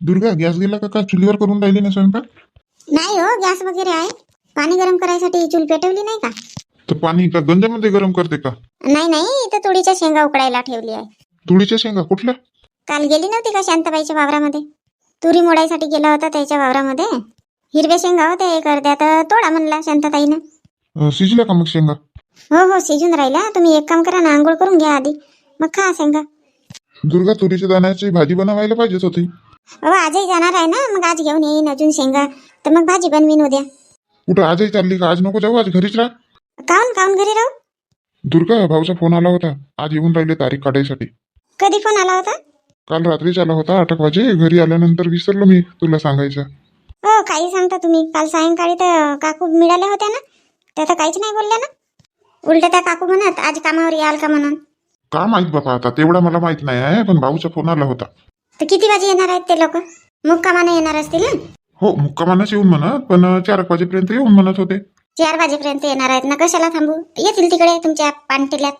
Durga gas गेला का का? चुलीवर करून राहिली ना स्वयंपाक? नाही हो गॅस वगैरे आहे. पाणी गरम करायसाठी चूल पेटवली नाही का? तर पाणी का गंजामध्ये गरम करते का? नाही नाही इथं तुळीच्या शेंगा उकडायला ठेवली आहे. तुळीच्या शेंगा कुठल्या? काल गेली नव्हती का शांताबाईच्या वावरामध्ये? तुरी मोडायसाठी गेला होता त्याच्या वावरामध्ये. हिरव्या शेंगा होत्या एक अर्ध्या तर तोडा म्हणला शांताताईनं अं, शिजल्या का मग शेंगा? हो हो शिजून राहिला तुम्ही एक काम करा ना आंघोळ करून घ्या आधी. मग खा शेंगा. दुर्गा तुरीच्या दाण्याची भाजी बनवायला पाहिजेच होती. अहो आजही जाणार आहे ना? मग आज घेऊन येईन अजून शेंगा. तर मग भाजी बनवीन उद्या. कुठं आजही चालली का? आज नको जाऊ? आज घरीच राहा. काऊन काऊन घरी राहू? दुर्गा भाऊचा फोन आला होता. आज येऊन राहिले तारीख काढायसाठी. कधी फोन आला होता? काल रात्रीच आला होता आठ वाजे. घरी आल्यानंतर विसरलो मी तुला सांगायचं. हो काही सांगता तुम्ही. काल सायंकाळी तर काकू मिळाल्या होत्या ना? त्या तर काहीच नाही बोलल्या ना? उलट त्या काकू म्हणत आज कामावर याल का? म्हणून. का माहीत बापा आता? तेवढा मला माहीत नाही आहे पण भाऊचा फोन आला होता. तर किती वाजे येणार आहेत ते लोक? मुक्कामाने येणार असतील ना? हो मुक्कामानच येऊन म्हणत पण चार एक वाजेपर्यंत येऊन म्हणत होते. चार वाजेपर्यंत येणार आहेत. ना कशाला थांबू? येतील तिकडे तुमच्या पानटेल्यात.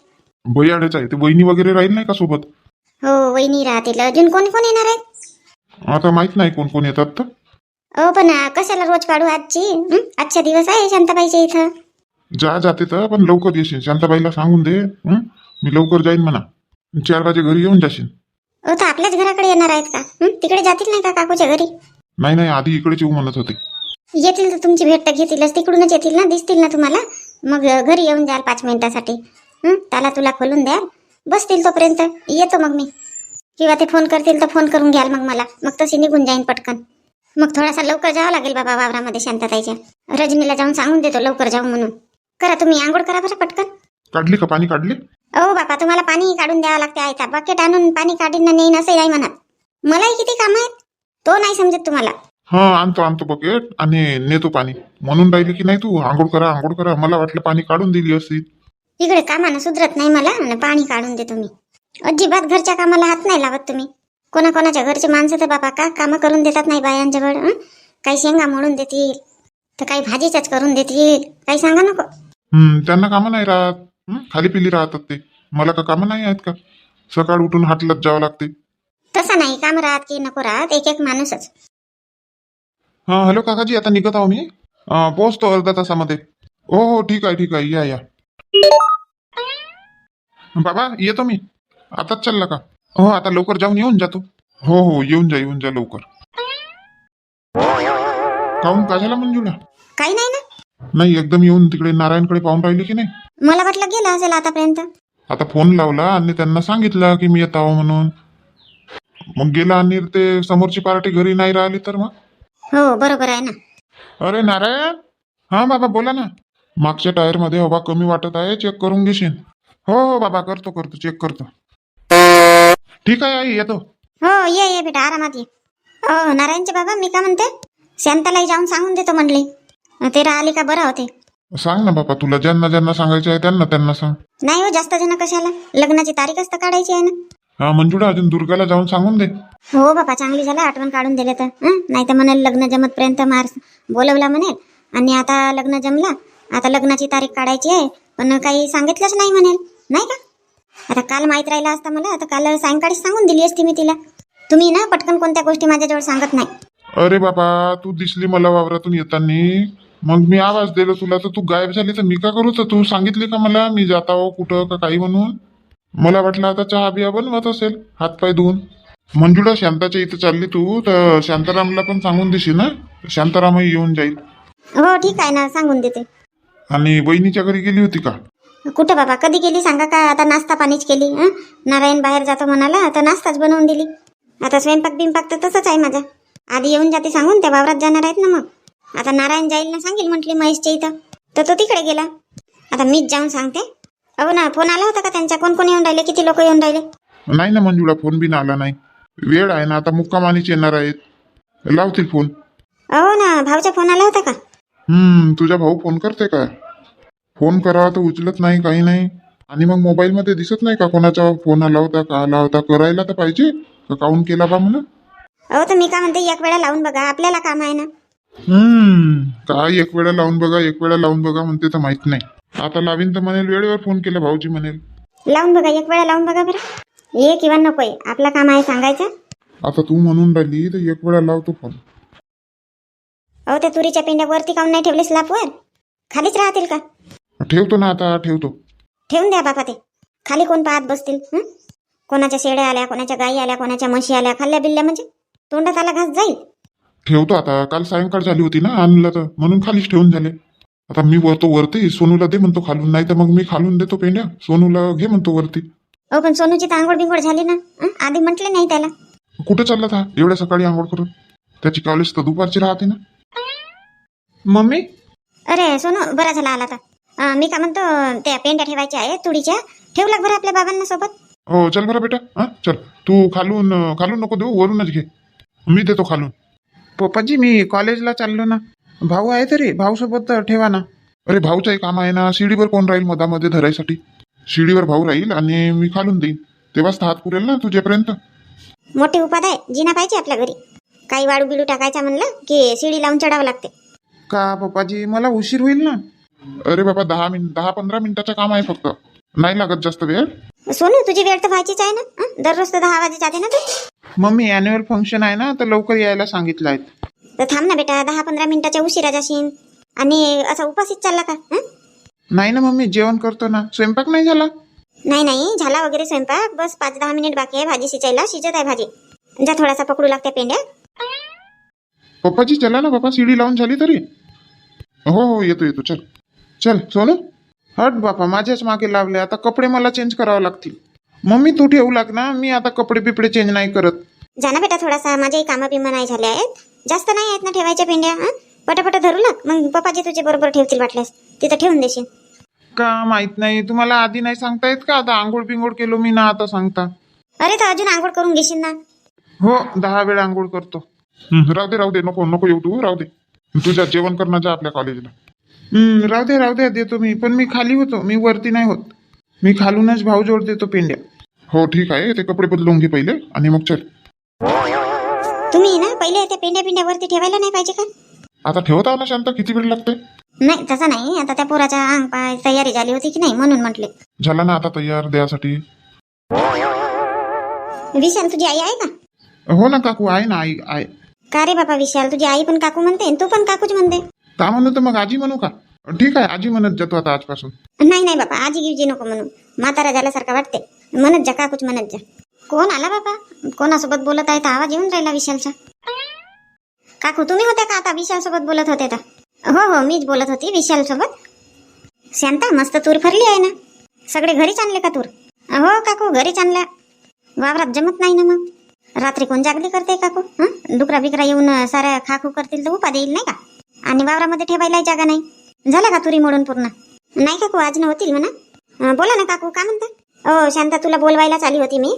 बयाडेच आहे. ते बहिणी वगैरे राहील नाही का सोबत? हो वहिनी राहतील. अजून कोण कोण येणार आहेत आता माहीत नाही कोण कोण येतात तर. हो पण कशाला रोज काढू आजची? हं? आजचा दिवस आहे शांताबाईच्या इथं. जा जाते तर पण लवकर येशील. शांताबाईला सांगून दे. हं? मी लवकर जाईन म्हणा. चार वाजे घरी येऊन जाशील. हो तर आपल्याच घराकडे येणार आहेत का? हं? तिकडे जातील नाही का काकूच्या घरी? नाही नाही आधी इकडेच येऊ म्हणत होते. येतील तर तुमची भेट तर घेतीलच. तिकडूनच येतील ना? दिसतील ना तुम्हाला? मग अं, घरी येऊन जाल पाच मिनिटासाठी. हं? त्याला तुला खोलून द्याल. बसतील तोपर्यंत. येतो मग मी. किंवा ते फोन करतील तर फोन करून घ्याल मग मला. मग तशी निघून जाईन पटकन. मग थोडासा लवकर जावं लागेल बाबा वावरामध्ये शांतताईच्या. रजनीला जाऊन सांगून देतो लवकर जाऊ म्हणून. करा तुम्ही आंघोळ करा बरं पटकन. काढली का? पाणी काढली? ओ बापा तुम्हाला पाणी काढून द्यावं लागते आयता बकेट आणून पाणी काढीन ना नेईन असं नाही म्हणत. मलाही किती काम आहेत? तो नाही समजत तुम्हाला. हा आणतो आणतो बकेट आणि नेतो पाणी. म्हणून राहिली की नाही तू? आंघोळ करा आंघोळ करा. मला वाटलं पाणी काढून दिली असती. इकडे कामानं सुधरत नाही मला आणि पाणी काढून दे तुम्ही अजिबात घरच्या कामाला हात नाही लावत तुम्ही. कोणाकोणाच्या घरचे माणसं तर बाबा का कामं करून देतात नाही हं? काही शेंगा मोडून देतील तर काही भाजीच्याच करून देतील. काही सांगा नको. हम्म त्यांना कामं नाही राहत? खाली पिली राहतात ते. मला का कामं नाही आहेत का? सकाळ उठून हाटलत जावं लागते. तसं नाही काम राहत की नको राहत एक एक माणूसच. हा हॅलो काकाजी आता निघत आहो मी. अं, पोहोचतो अर्धा तासामध्ये. हो हो ठीक आहे ठीक आहे या या. बाबा येतो मी. आताच चालला का? हो आता लवकर जाऊन येऊन जातो. हो हो येऊन जा येऊन जा लवकर. काहून का झाला मंजुळा काही नाही ना. नाही एकदम येऊन तिकडे नारायणकडे पाहून राहिली की नाही? मला वाटलं गेलं असेल आतापर्यंत. आता फोन लावला आणि त्यांना सांगितलं की मी येत आहो म्हणून. मग गेला आणि ते समोरची पार्टी घरी नाही राहिली तर मग? हो बरोबर आहे ना. अरे नारायण! हा बाबा बोला ना. मागच्या टायरमध्ये हवा कमी वाटत आहे चेक करून घेशील. हो हो बाबा करतो करतो चेक करतो. ठीक आहे आई येतो. हो ये ये बेटा आरामात ये. हो नारायणचे बाबा मी का म्हणते? शांतालाई जाऊन सांगून देतो म्हणले. ते राहिले का बरं होते. सांग ना बाबा तुला ज्यांना ज्यांना सांगायचं आहे त्यांना त्यांना सांग. नाही हो जास्त जण कशाला? लग्नाची तारीखच तर काढायची आहे ना? हा मंजुळा अजून दुर्गाला जाऊन सांगून दे. हो बापा चांगली झालं आठवण काढून दिले तर. नाही तर म्हणेल लग्न जमतपर्यंत मार बोलवला म्हणेल आणि आता लग्न जमला आता लग्नाची तारीख काढायची आहे. पण काही सांगितलंच नाही म्हणेल नाही का? आता काल माहीत राहिला असता मला आता काल सायंकाळी सांगून दिली असती मी तिला. तुम्ही ना पटकन कोणत्या गोष्टी माझ्याजवळ सांगत नाही. अरे बाबा तू दिसली मला वावरातून येताना. मग मी आवाज दिलो तुला तर तू गायब झाली तर मी का करू? तर तू सांगितली का मला मी जात आहो कुठं का काही म्हणून? मला वाटलं आता चहा बिया बनवत असेल हातपाय धुवून. मंजुळा शांताच्या इथं चालली तू तर शांतारामला पण सांगून देशील ना शांतारामही येऊन जाईल. हो ठीक आहे ना सांगून देते. आणि बहिणीच्या घरी गेली होती का? कुठं बाबा कधी गेली? सांगा का आता नाश्ता पाणीच केली हं? नारायण बाहेर जातो म्हणाला आता नाश्ताच बनवून दिली. आता स्वयंपाक बिंपाक तर तसंच आहे माझा. आधी येऊन जाते सांगून त्या वावरात जाणार आहेत ना मग. आता नारायण जाईल ना सांगेल म्हटली महेशच्या इथं. तर तो तिकडे गेला. आता मीच जाऊन सांगते. अहो ना फोन आला होता का त्यांच्या कोण कोण येऊन राहिले? किती लोक येऊन राहिले? नाही ना मंजुळा फोन बिन आला नाही. वेळ आहे ना आता मुक्कामानीच येणार आहेत. लावतील फोन. अहो ना भाऊचा फोन आला होता का? हम्म तुझा भाऊ फोन करते का? फोन करावा तर उचलत नाही काही नाही. आणि मग मोबाईल मध्ये दिसत नाही का कोणाचा फोन आला होता का आला होता? करायला तर पाहिजे. का काऊन केला बा म्हणून. अहो तर मी का म्हणते एक वेळा लावून बघा. आपल्याला काम आहे ना. हम्म. काय एक वेळा लावून बघा एक वेळा लावून बघा म्हणते तर माहीत नाही. आता लावीन तर म्हणेल वेळेवर फोन केला भाऊजी म्हणेल. लावून बघा एक वेळा लावून बघा बरं. ये किंवा नको आपलं काम आहे सांगायचं. आता तू म्हणून राहिली तर एक वेळा लावतो फोन अहो त्या तुरीच्या पेंड्या वरती काऊन नाही ठेवले स्लापवर खालीच राहतील का? ठेवतो ना आता ठेवतो. ठेवून द्या बापा ते. खाली कोण पाहत बसतील हं? कोणाच्या शेळ्या आल्या कोणाच्या गायी आल्या कोणाच्या म्हशी आल्या खाल्ल्या बिल्ल्या म्हणजे? तोंडात आला घास जाईल. ठेवतो आता. काल सायंकाळ झाली होती ना आणलं तर. म्हणून खालीच ठेवून झाले. आता मी वरतो वरती. सोनूला दे म्हणतो खालून. नाही तर मग मी खालून देतो पेंड्या. सोनूला घे म्हणतो वरती. अहो पण सोनूची तर आंघोळ बिंगोळ झाली ना. हं? आधी म्हटले नाही त्याला. कुठे चालला था? एवढ्या सकाळी आंघोळ करून? त्याची कॉलेज तर दुपारची राहते ना. मम्मी? अरे सोनू बरा झाला आला तर अं, मी का म्हणतो त्या पेंड्या ठेवायच्या आहे तुडीच्या. ठेवू लाग बरं आपल्या बाबांना सोबत? हो चल बरं बेटा. हा? चल. तू खालून खालून नको देऊ वरूनच घे. मी देतो खालून. पप्पाजी मी कॉलेजला चाललो ना. भाऊ आहे तरी भाऊ सोबत ठेवा ना. अरे भाऊचं एक काम आहे ना शिडीवर कोण राहील मधामध्ये धरायसाठी? शिडीवर भाऊ राहील आणि मी खालून देईन. तेव्हाच तर हात पुरेल ना तुझ्यापर्यंत? मोठी उपाध आहे जिना पाहिजे आपल्या घरी. काही वाळू बिळू टाकायचा म्हणलं की शिडी लावून चढावं लागते. का पप्पाजी मला उशीर होईल ना? अरे बाबा दहा मिनिट दहा पंधरा मिनिटाचं काम आहे फक्त. नाही लागत जास्त वेळ. सोनू तुझी वेळ तर व्हायचीच आहे ना? हं? दररोज तर दहा वाजे जाते ना तू? मम्मी अॅन्युअल फंक्शन आहे ना तर लवकर यायला सांगितलं आहे तर थांब ना बेटा दहा पंधरा मिनिटाच्या उशिरा जाशील आणि असा उपाशीच चालला का? हं? नाही ना मम्मी जेवण करतो ना. स्वयंपाक नाही झाला? नाही नाही झाला वगैरे स्वयंपाक. बस पाच दहा मिनिट बाकी आहे भाजी शिजायला. शिजत आहे भाजी. जा थोडासा पकडू लागते पेंड्या. पप्पाजी चला ना बाबा शिडी लावून झाली तरी. हो हो येतो येतो. चल. चल सोनू. हट बापा माझ्याच मागे लावले. आता कपडे मला चेंज करावे लागतील. मम्मी तू ठेवू लाग ना. मी आता कपडे बिपडे चेंज नाही करत. जा ना बेटा थोडासा. माझ्याही कामं बिमं नाही झाले आहेत. जास्त नाही आहेत ना ठेवायच्या पेंड्या हं? पटापट धरू लाग मग पप्पाजी तुझे बरोबर ठेवतील वाटल्यास. तिथं ठेवून देशील. का माहीत नाही. तुम्हाला आधी नाही सांगता येत का? आता आंघोळ बिंघोळ केलो मी ना आता सांगता. अरे तर अजून आंघोळ करून घेशील ना. हो दहा वेळा आंघोळ करतो. हं, राहू दे राहू दे. नको नको येऊ तू. राहू दे. तुझ्या जेवण करणं जा आपल्या कॉलेजला हम्म, राहू दे राहू दे देतो मी. पण मी खाली होतो. मी वरती नाही होत. मी खालूनच भाऊ जोड देतो पेंड्या. हो ठीक आहे. ते कपडे बदलून घे पहिले आणि मग चल. तुम्ही ना पहिले त्या पेंड्या पिंड्या वरती ठेवायला नाही पाहिजे का? आता ठेवत आहो ना शांत. किती वेळ लागते नाही तसं नाही. आता त्या पोराच्या अंग पाय तयारी झाली होती की नाही म्हणून म्हटले. झाला ना आता तयार द्यासाठी. विशाल तुझी आई आहे का? हो ना काकू आहे ना आई आहे. का रे बाबा विशाल? तुझी आई पण काकू म्हणते आणि तू पण काकूच म्हणते. ता म्हणू तर मग आजी म्हणू का? ठीक आहे आजी म्हणत जातो आता आजपासून. नाही नाही बाबा आजी गिवजी नको म्हणू? म्हातारा झाल्यासारखं वाटते. म्हणत जा काकूच म्हणत जा. कोण आला बाबा? कोणासोबत बोलत आहे? तर आवाज येऊन राहिला विशालचा. काकू तुम्ही होत्या का आता विशाल सोबत बोलत होते तर? हो हो मीच बोलत होती विशाल सोबत शांता मस्त तूर फरली आहे ना? सगळे घरीच आणले का तूर? हो काकू घरीच आणल्या. वावरात जमत नाही ना मग? रात्री कोण जागली करते काकू? हं? डुकरा बिकरा येऊन साऱ्या खाखू करतील तर उपा देईल नाही का? आणि वावरामध्ये ठेवायला जागा नाही. झाला का तुरी मोडून पूर्ण? नाही काकू आज नव्हतील म्हणा. बोला ना काकू का म्हणता? हो शांता तुला बोलवायलाच आली होती मी.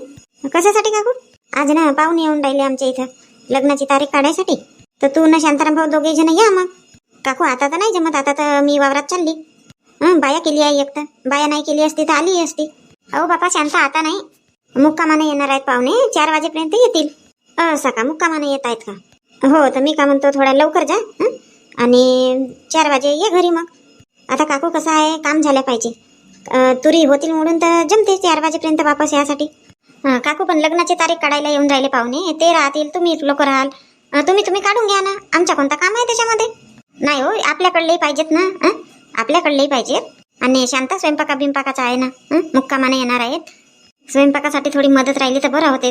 कशासाठी काकू? आज ना पाहुणे येऊन राहिले आमच्या इथं. लग्नाची तारीख काढायसाठी. तर तू ना शांताराम भाऊ दोघे जण या मग. काकू आता तर नाही जमत आता तर मी वावरात चालली. बाया केली आहे एक तर. बाया नाही केली असती तर आली असती. अहो बापा शांता आता नाही. मुक्कामाने येणार आहेत पाहुणे. चार वाजेपर्यंत येतील. असा का मुक्कामाने येत आहेत का? हो तर मी का म्हणतो थोडा लवकर जा आणि चार वाजे ये घरी मग. आता काकू कसं आहे? काम झालं पाहिजे. तुरी होतील म्हणून तर जमते चार वाजेपर्यंत वापस यासाठी. काकू पण लग्नाची तारीख काढायला येऊन राहिले पाहुणे. ते राहतील तुम्ही लोक राहाल. तुम्ही तुम्ही काढून घ्या ना. आमच्या कोणता काम आहे त्याच्यामध्ये? नाही हो आपल्याकडलेही पाहिजेत ना आपल्याकडलेही पाहिजेत. आणि शांत स्वयंपाका बिंपाकाचा आहे ना मुक्कामाने येणार आहेत. स्वयंपाकासाठी थोडी मदत राहिली तर बरं होते.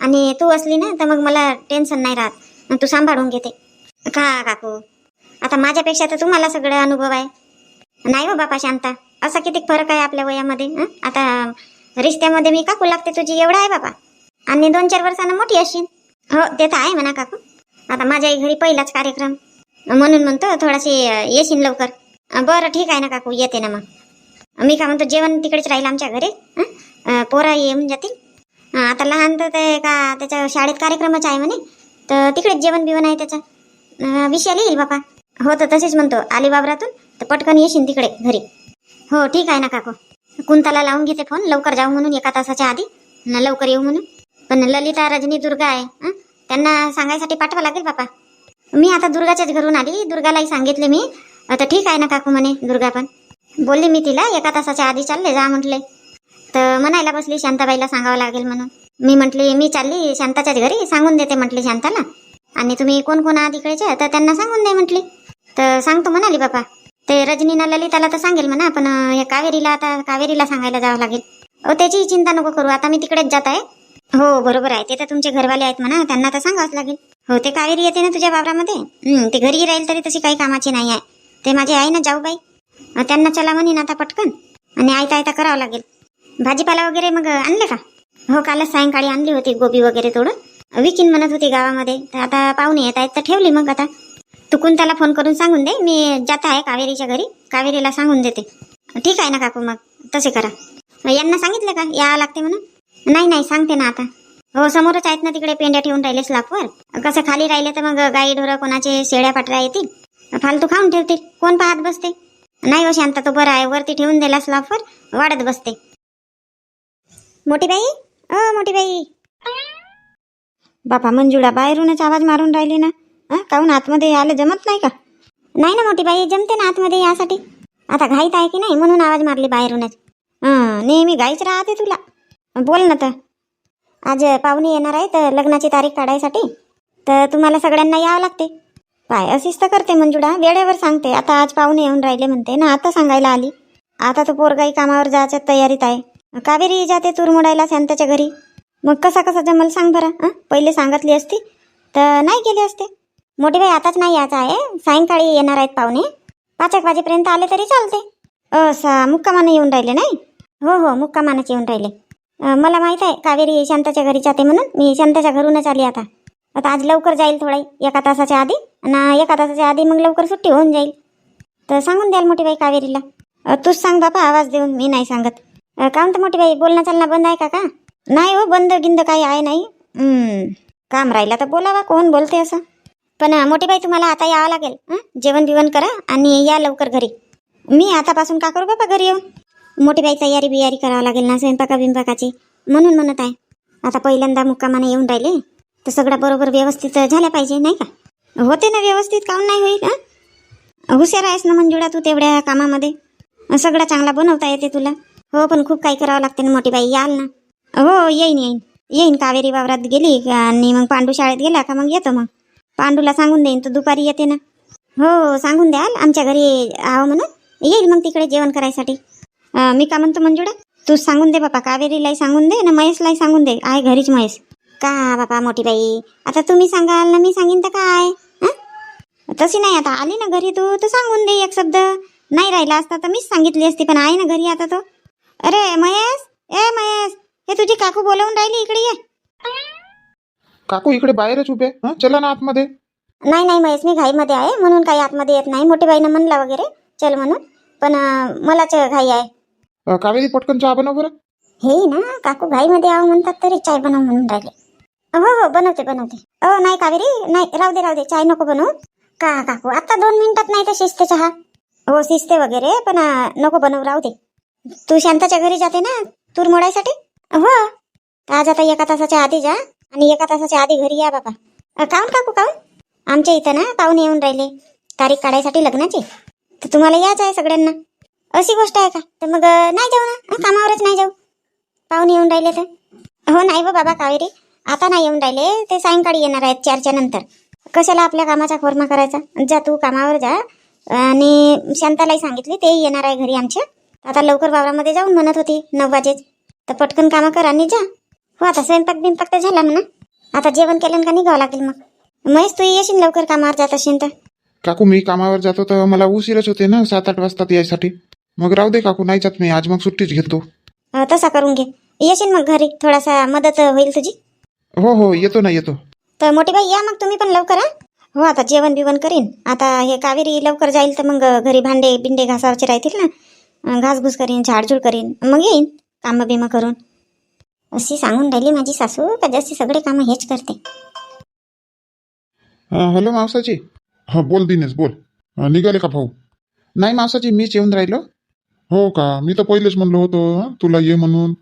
आणि तू असली ना तर मग मला टेन्शन नाही राहत. मग तू सांभाळून घेते. का काकू. आता माझ्यापेक्षा तर तुम्हाला सगळं अनुभव आहे. नाही हो बापा शांता असा किती फरक आहे आपल्या वयामध्ये आता रिश्त्यामध्ये मी काकू लागते तुझी एवढं आहे बाबा आणि दोन चार वर्षांना मोठी असेल हो ते तर आहे म्हणा काकू. आता माझ्याही घरी पहिलाच कार्यक्रम. म्हणून म्हणतो थोडाशी येशील लवकर. बरं ठीक आहे ना काकू येते ना मग. मी का म्हणतो जेवण तिकडेच राहील आमच्या घरी पोरा येऊन जातील. आता लहान तर ते का त्याच्या शाळेत कार्यक्रमच आहे म्हणे. तर तिकडेच जेवण बिवण आहे त्याचा. विषय येईल बापा. हो तर तसेच म्हणतो. आली बाबरातून तर पटकन येशील तिकडे घरी. हो ठीक आहे ना काकू. कुंताला लावून घेते फोन लवकर जाऊ म्हणून एका तासाच्या आधी. न लवकर येऊ म्हणून. पण ललिता रजनी दुर्गा आहे त्यांना सांगायसाठी पाठवा लागेल बापा मी आता दुर्गाच्याच घरून आली. दुर्गालाही सांगितले मी. आता ठीक आहे ना काकू म्हणे दुर्गा पण. बोलली मी तिला एका तासाच्या आधी चालले जा म्हटले. तर म्हणायला बसली शांताबाईला सांगावं लागेल म्हणून. मी म्हटली मी चालली शांताच्याच घरी. सांगून देते म्हटली शांताला. आणि तुम्ही कोण कोण आहात इकडेचे? तर त्यांना सांगून दे म्हटली. तर सांगतो म्हणाली बापा ते रजनीना ललिताला तर सांगेल म्हणा पण या कावेरीला आता कावेरीला सांगायला जावं लागेल. अहो त्याचीही चिंता नको करू आता मी तिकडेच जात आहे. हो बरोबर आहे ते तर तुमचे घरवाले आहेत म्हणा त्यांना तर सांगावंच लागेल. हो ते कावेरी येते ना तुझ्या वावरामध्ये? ते घरी राहील तरी तशी काही कामाची नाही आहे. ते माझे आहे ना जाऊबाई? बाई त्यांना चला म्हणेन आता पटकन. आणि आयता आयता करावं लागेल. भाजीपाला वगैरे मग आणले का? हो कालच सायंकाळी आणली होती गोबी वगैरे थोडं विकीन म्हणत होती गावामध्ये. तर आता पाहुणे येत आहेत तर ठेवली मग आता. चुकून त्याला फोन करून सांगून दे. मी जात आहे कावेरीच्या घरी. कावेरीला सांगून देते. ठीक आहे ना काकू मग तसे करा. यांना सांगितलं का? या लागते म्हणून? नाही नाही सांगते ना आता. हो समोरच आहेत ना तिकडे पेंड्या ठेवून राहिले स्लापवर कसं खाली राहिले तर मग गाई ढोरं कोणाचे शेळ्या पाटऱ्या येतील? फालतू खाऊन ठेवतील. कोण पाहत बसते? नाही हो शांता तो बरं आहे. वरती ठेवून दिला स्लापवर वाढत बसते. मोठी बाई अ मोठी बाई बापा मंजुळा बाहेरूनच आवाज मारून राहिली ना. हां? काहून आतमध्ये आलं जमत नाही का? नाही ना मोठी बाई जमते ना आतमध्ये यासाठी. आता घाईत आहे की नाही म्हणून आवाज मारली बाहेरूनच. नेहमी घाईच राहते तुला. बोल ना तर. आज पाहुणे येणार आहे तर लग्नाची तारीख काढायसाठी. तर तुम्हाला सगळ्यांना यावं लागते. काय अशीच तर करते मंजुडा वेळेवर सांगते. आता आज पाहुणे येऊन राहिले म्हणते. ना आता सांगायला आली. आता तो पोरगाई कामावर जायच्या तयारीत आहे. कावेरी जाते तूर मोडायला शांताच्या घरी. मग कसा कसा जमल सांग बरं. हां? पहिले सांगितली असती. तर नाही गेली असते. मोठी बाई आताच नाही यायचं आहे. सायंकाळी येणार आहेत पाहुणे. पाच एक वाजेपर्यंत आले तरी चालते. असा मुक्कामानं येऊन राहिले नाही? हो हो मुक्कामानच येऊन राहिले. मला माहीत आहे कावेरी शांताच्या घरी जाते म्हणून. मी शांताच्या घरूनच आली आता. आता आज लवकर जाईल थोडा एका तासाच्या आधी. आणि एका तासाच्या आधी मग लवकर सुट्टी होऊन जाईल. तर सांगून द्याल मोठी बाई कावेरीला. तूच सांग बापा आवाज देऊन. मी नाही सांगत. काम काहून तर मोठी बाई बोलणं चालणं बंद आहे का का? नाही हो बंद गिंद काही आहे नाही. काम राहिला तर बोलावा कोण बोलते असं? पण मोठी बाई तुम्हाला आता यावं लागेल. जेवण बिवण करा आणि या लवकर घरी. मी आतापासून का करू बाबा घरी येऊ मोठी बाई तयारी बियारी करावं लागेल ना स्वयंपाका बिंपाकाची. म्हणून म्हणत आहे. आता पहिल्यांदा मुक्कामाने येऊन राहिले. तर सगळं बरोबर व्यवस्थित झाल्या पाहिजे नाही का? होते ना व्यवस्थित काऊन नाही होईल का हुशार आहेस ना मंजुळा तू तेवढ्या कामामध्ये? सगळं चांगला बनवता येते तुला. हो पण खूप काही करावं लागते ना मोठी बाई याल ना. हो येईन येईन. येईन कावेरी वावरात गेली आणि मग पांडू शाळेत गेला का मग येतो मग. पांडूला सांगून देईन तू दुपारी येते ना. हो, हो सांगून द्याल. आमच्या घरी आहो म्हणून. येईल मग तिकडे जेवण करायसाठी. मी का म्हणतो मंजुळा? तू सांगून दे बापा कावेरीलाही सांगून दे ना महेशलाही सांगून दे. आहे घरीच महेश. का बापा मोठी बाई? आता तुम्ही सांगाल ना मी सांगीन तर काय? तशी नाही आता आली ना घरी तू तर सांगून दे एक शब्द. नाही राहिला असता तर मीच सांगितली असती पण आहे ना घरी आता तो. अरे महेश! ए महेश! हे तुझी काकू बोलवून राहिली इकडे ये. काकू इकडे बाहेरच उभे. हं? चला ना आतमध्ये. नाही नाही महेश मी घाईमध्ये आहे. म्हणून काही आतमध्ये येत नाही. मोठी बाईनं म्हणला वगैरे चल म्हणून. पण अं, मलाच घाई आहे. अं, कावेरी पटकन चहा बनव बरं. हे ना काकू घाईमध्ये आहो म्हणतात तरी चाय बनव म्हणून राहिले. हो हो बनवते बनवते. हो नाही कावेरी नाही राहू दे राहू दे चाय नको बनवू. का काकू आता दोन मिनिटात नाही तर शिजते चहा? हो शिजते वगैरे पण अं, नको बनवू राहू दे. तू शांताच्या घरी जाते ना तूर मोडायसाठी? हो. आज आता एका तासाच्या आधी जा. आणि एका तासाच्या आधी घरी या बाबा. अं, काहून काकू काहून? आमच्या इथं ना पाहुणे येऊन राहिले. तारीख काढायसाठी लग्नाची. तर तुम्हाला याच आहे सगळ्यांना. अशी गोष्ट आहे का? तर मग नाही जाऊ ना. कामावरच नाही जाऊ. पाहुणे येऊन राहिले तर. हो नाही व बाबा कावेरी. आता नाही येऊन राहिले. ते सायंकाळी येणार आहेत चारच्या नंतर. कशाला आपल्या कामाचा खोरमा करायचा? जा तू कामावर जा. आणि शांतालाही सांगितली तेही येणार आहे घरी आमच्या. आता लवकर वावरामध्ये जाऊन म्हणत होती नऊ वाजेच. तर पटकन कामं कर आणि जा. हो आता स्वयंपाक बिंपाक तर झाला म्हणा. आता जेवण केलं का निघावं लागेल मग? महेश तू येशील लवकर कामावर जात असेल तर. काकू मी कामावर जातो तर मला उशीरच होते ना सात आठ वाजतात यायसाठी. मग राहू दे काकू नाही जात मी आज मग सुट्टीच घेतो. अं, तसा करून घे. येशील मग घरी थोडासा मदत होईल तुझी? हो हो येतो ना येतो. तर मोठी बाई या मग तुम्ही पण लवकर हा? हो आता जेवण बिवण करीन. आता हे कावेरी लवकर जाईल तर मग घरी भांडे बिंडे घासावरचे राहतील ना. घासघूस करीन झाडझूड करीन. मग येईन कामं बिमं करून. अशी सांगून राहिली माझी सासू का जशी सगळे कामं हेच करते. हॅलो मावसाची हा बोल दिनेश बोल. अं, निघाले का भाऊ? नाही मावसाची मीच येऊन राहिलो. हो का? मी तर पहिलेच म्हणलो होतो हं, तुला ये म्हणून.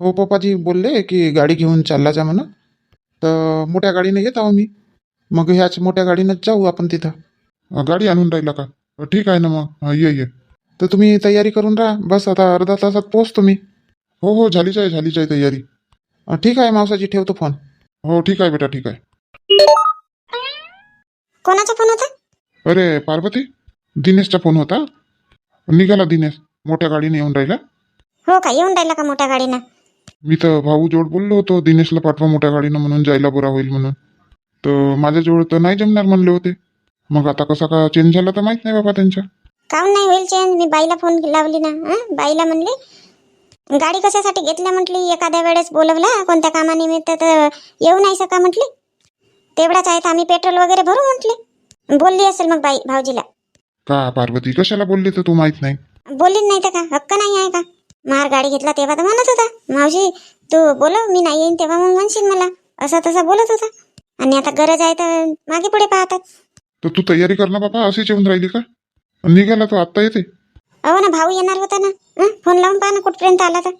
हो पप्पाजी बोलले की गाडी घेऊन चालला जा म्हणून तर मोठ्या गाडीने येत आहो मी. मग ह्याच मोठ्या गाडीनंच जाऊ आपण तिथं. अं, गाडी आणून राहिला का? अं, ठीक आहे ना मग. हा, ये ये. तर तुम्ही तयारी करून राहा. बस आता अर्धा तासात पोहोचतो मी. हो हो झालीच आहे झालीच आहे तयारी. ठीक आहे मावसाजी ठेवतो फोन हो ठीक आहे बेटा ठीक आहे. कोणाचा फोन होता? अरे पार्वती? दिनेशचा फोन होता. निघाला दिनेश. मोठ्या गाडीने येऊन राहिला. हो का? येऊन राहिला का मोठ्या गाडीनं? मी तर भाऊ जोड बोललो होतो दिनेशला पाठवा मोठ्या गाडीनं म्हणून जायला बरा होईल म्हणून. तर माझ्याजवळ तर नाही जमणार म्हणले होते. मग आता कसा का चेंज झाला तर माहीत नाही बाबा त्यांच्या. काऊन नाही होईल चेंज मी बाईला फोन लावली ना. हं? बाईला म्हणली गाडी कशासाठी घेतल्या म्हटली? एखाद्या वेळेस बोलवला कोणत्या कामानिमित्त तर येऊ नाही सका म्हटली. तेवढाच आहे तर आम्ही पेट्रोल वगैरे भरू म्हटली. बोलली असेल मग बाई भाऊजीला. का पार्वती? कशाला बोलली तर तू माहीत नाही? बोलली नाही तर का? हक्क नाही आहे का? मार गाडी घेतला तेव्हा तर म्हणत होता. मावशी तू बोलव मी नाही येईन तेव्हा मग म्हणशील मला. असं तसं बोलत होता. आणि आता गरज आहे तर मागे पुढे पाहतात. तर तू तयारी कर ना बाबा अशीच येऊन राहिली का? निघाला तो आत्ता येते. अहो ना भाऊ येणार होता ना. हं? फोन लावून पहा ना कुठपर्यंत आला तर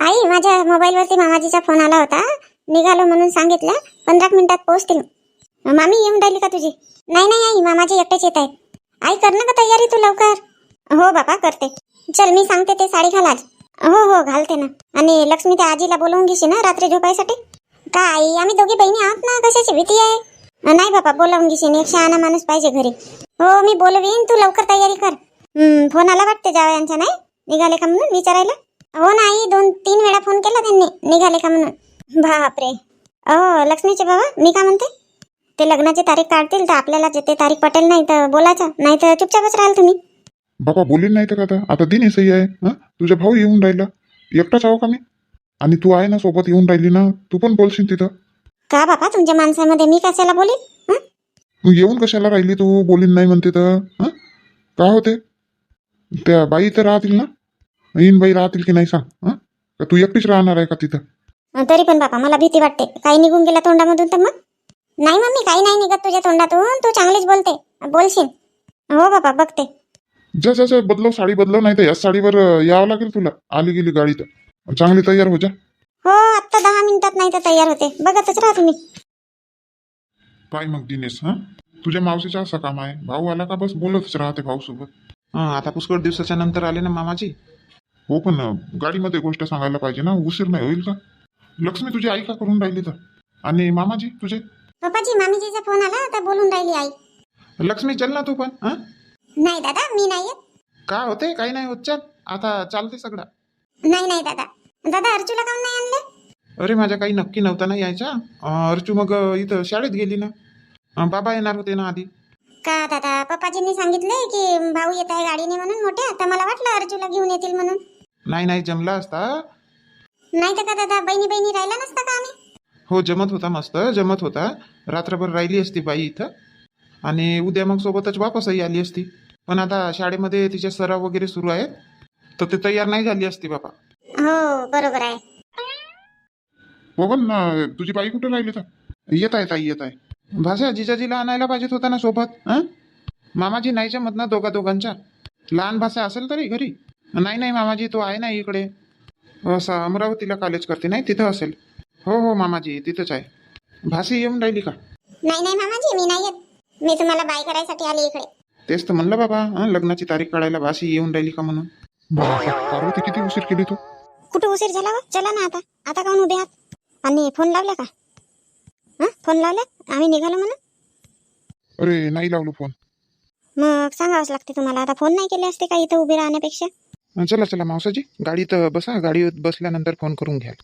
आई माझ्या मोबाईलवरती मामाजीचा फोन आला होता. निघालो म्हणून सांगितलं. पंधरा मिनिटात पोहोचतील. मामी येऊन राहिली का तुझी? नाही नाही आई मामाजी एकटेच येत आहेत. आई कर ना का तयारी तू लवकर. हो बाबा करते. चल मी सांगते ते साडी घाल आज. हो हो घालते ना. आणि लक्ष्मी त्या आजीला बोलवून घेशी ना रात्री झोपायसाठी. का आई आम्ही दोघी बहिणी आहोत ना? कशाची भीती आहे? नाही बाबा बोलावून घेशील एक शहाणा माणूस पाहिजे घरी. हो मी बोलवीन. तू लवकर तयारी कर. फोन आला वाटते जावयांचा नाही? निघाले का म्हणून विचारायला? हो नाही दोन तीन वेळा फोन केला त्यांनी. निघाले का म्हणून? बापरे. अहो लक्ष्मीचे बाबा मी का म्हणते? ते लग्नाची तारीख काढतील तर आपल्याला ते तारीख पटेल नाही तर बोलायचं. नाही तर चुपचापच राहाल तुम्ही. बाबा बोलील नाही तर का आता. आता दिनेशही आहे हा? तुझा भाऊ येऊन राहिला. एकटाच आहो का मी? आणि तू आहे ना सोबत येऊन राहिली ना तू पण बोलशील तिथं. का बाबा तुमच्या माणसामध्ये मी कशाला बोलीन? मग येऊन कशाला राहिली तू? बोलीन नाही म्हणते तर हं? का होते? त्या बाई तर राहतील ना? येईन बाई राहतील की नाही सांग हं? का तू एकटीच राहणार आहे का तिथं? तरी पण बाबा मला भीती वाटते. काही निघून गेला तोंडामधून तर मग? नाही मम्मी काही नाही निघत तुझ्या तोंडातून. तू चांगलीच बोलते. बोलशील. हो बाबा बघते. जा जा जा बदलव साडी बदलव नाही तर याच साडीवर अं, यावं लागेल तुला. आली गेली गाडी तर. चांगली तयार हो जा. हो आत्ता दहा मिनिटात नाही तर तयार होते. बघतच राहा तुम्ही. काय मग दिनेश हा? तुझ्या मावशीचा असं काम आहे. भाऊ आला का बस बोलतच राहते भाऊ सोबत हं, आता पुष्कळ दिवसाच्या नंतर आले ना मामाजी? हो पण गाडीमध्ये गोष्ट सांगायला पाहिजे ना उशीर नाही होईल का? लक्ष्मी तुझी आई का करून राहिली तर? आणि मामाजी तुझे? पप्पाजी मामीजीचा फोन आला तर बोलून राहिली आई. लक्ष्मी चल ना तू पण हं? नाही दादा मी नाही येत. काय होते? काही नाही होत चल. आता चालते सगळं. नाही नाही दादा. दादा अर्जूला काऊन नाही आणलं? अरे माझ्या काही नक्की नव्हता ना यायचा. अं, अर्चू मग इथं शाळेत गेली ना. अं, बाबा येणार होते ना आधी. का दादा? पप्पाजींनी सांगितले की भाऊ येत आहे गाडीने म्हणून मोठ्या तर मला वाटलं अर्जूला घेऊन येतील म्हणून. नाही नाही जमला असता. नाही तर का दादा बहिणी बहिणी राहिला नसता का आम्ही? हो जमत होता मस्त जमत होता. रात्रभर राहिली असती बाई इथं. आणि उद्या मग सोबतच वापसही आली असती. पण आता शाळेमध्ये तिचे सराव वगैरे सुरू आहेत. तर ते तयार नाही झाली असती बाबा हो बरोबर आहे. पवन अं, तुझी बाई कुठे राहिली तर येत आहे ताई येत आहे. भाषा जिजाजीला आणायला पाहिजेत होता ना सोबत हं? मामाजी नाही जमत ना दोघा दोघांच्या लहान भाषा असेल तरी घरी. नाही नाही मामाजी तो आहे ना इकडे. असं अमरावतीला कॉलेज करते नाही तिथं असेल. हो हो मामाजी तिथंच आहे. भाषी येऊन राहिली का? नाही नाही मामाजी मी नाही येत. मी तुम्हाला बाय करायसाठी आली इकडे. तेच तर म्हणलं बाबा हं, लग्नाची तारीख काढायला भाषी येऊन राहिली का म्हणून? बाबा पार्वती किती उशीर केली तू? कुठं उशीर झाला व? चला ना आता. आता काऊन उभे आहात? आणि फोन लावला का? हा? फोन लावला? आम्ही निघालो म्हणून? अरे नाही लावलो फोन. मग सांगावंच लागते तुम्हाला. आता फोन नाही केले असते का इथं उभे राहण्यापेक्षा? चला चला मावसाजी. गाडीत बसा. गाडीत बसल्यानंतर फोन करून घ्याल.